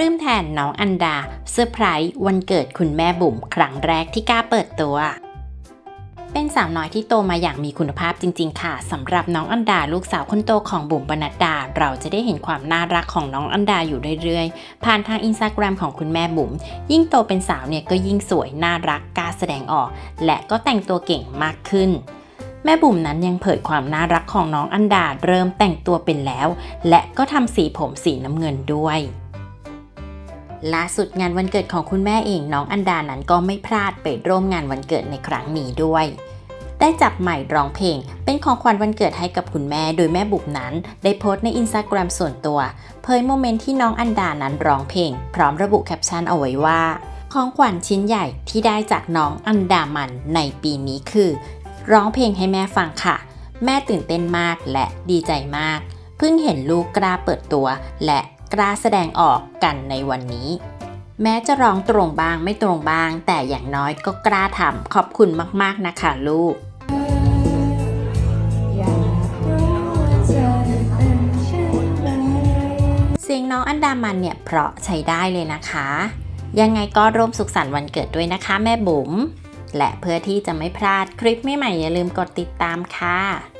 ปลื้มแทนน้องอันดาเซอร์ไพรส์วันเกิดคุณแม่บุ๋มครั้งแรกที่กล้าเปิดตัว เป็นสาวน้อยที่โตมาอย่างมีคุณภาพจริง ๆ ค่ะสำหรับน้องอันดาลูกสาวคนโตของบุ๋มปนัดดา เราจะได้เห็นความน่ารักของน้องอันดาอยู่เรื่อยๆ ผ่านทางอินสตาแกรมของคุณแม่บุ๋มยิ่งโตเป็นสาวเนี่ยก็ยิ่งสวยน่ารักกล้าแสดงออก และก็แต่งตัวเก่งมากขึ้นแม่บุ๋มนั้นยังเผยความน่ารักของน้องอันดาเริ่มแต่งตัวเป็นแล้ว และก็ทำสีผมสีน้ำเงินด้วย ล่าสุดงานวันเกิดของคุณแม่เองน้องอันดานั้นก็ไม่พลาดไปร่วมงานวันเกิดในครั้งนี้ด้วย ได้จับใหม่ร้องเพลง เป็นของขวัญวันเกิดให้กับคุณแม่โดยแม่บุ๋มนั้น ได้โพสต์ในอินสตาแกรมส่วนตัวเผยโมเมนต์ที่น้องอันดานั้นร้องเพลง พร้อมระบุแคปชั่นเอาไว้ว่า ของขวัญชิ้นใหญ่ที่ได้จากน้องอันดามันในปีนี้คือ ร้องเพลงให้แม่ฟังค่ะ แม่ตื่นเต้นมากและดีใจมากเพิ่งเห็นลูกกล้าเปิดตัว และ กล้าแสดงออกกันในวันนี้ แม้จะร้องตรงบ้างไม่ตรงบ้าง แต่อย่างน้อยก็กล้าทำขอบคุณมากๆนะคะลูกเธอเป็นเช่นไรเสียงน้องอันดามันเนี่ยเพราะใช้ได้เลยนะคะ ยังไงก็ร่วมสุขสันต์วันเกิดด้วยนะคะแม่บุ๋มและเพื่อที่จะไม่พลาดคลิปใหม่ๆอย่าลืมกดติดตามค่ะ